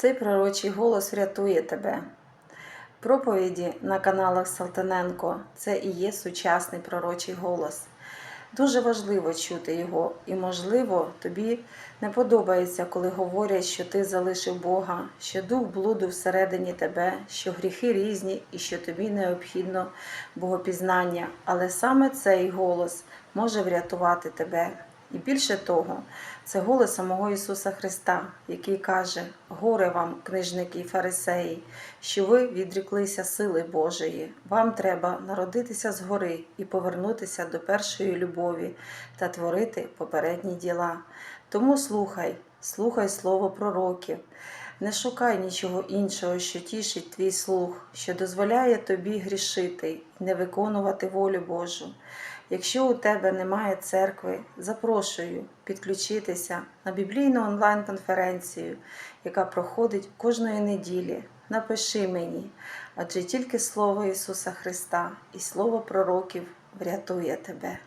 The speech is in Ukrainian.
Цей пророчий голос врятує тебе. Проповіді на каналах Салтаненко це і є сучасний пророчий голос. Дуже важливо чути його, і, можливо, тобі не подобається, коли говорять, що ти залишив Бога, що дух блуду всередині тебе, що гріхи різні і що тобі необхідно богопізнання. Але саме цей голос може врятувати тебе. І більше того, це голос самого Ісуса Христа, який каже: Горе вам, книжники і фарисеї, що ви відріклися сили Божої. Вам треба народитися згори і повернутися до першої любові та творити попередні діла. Тому слухай, слухай слово пророків. Не шукай нічого іншого, що тішить твій слух, що дозволяє тобі грішити не виконувати волю Божу. Якщо у тебе немає церкви, запрошую підключитися на біблійну онлайн-конференцію, яка проходить кожної неділі. Напиши мені, адже тільки Слово Ісуса Христа і Слово пророків врятує тебе.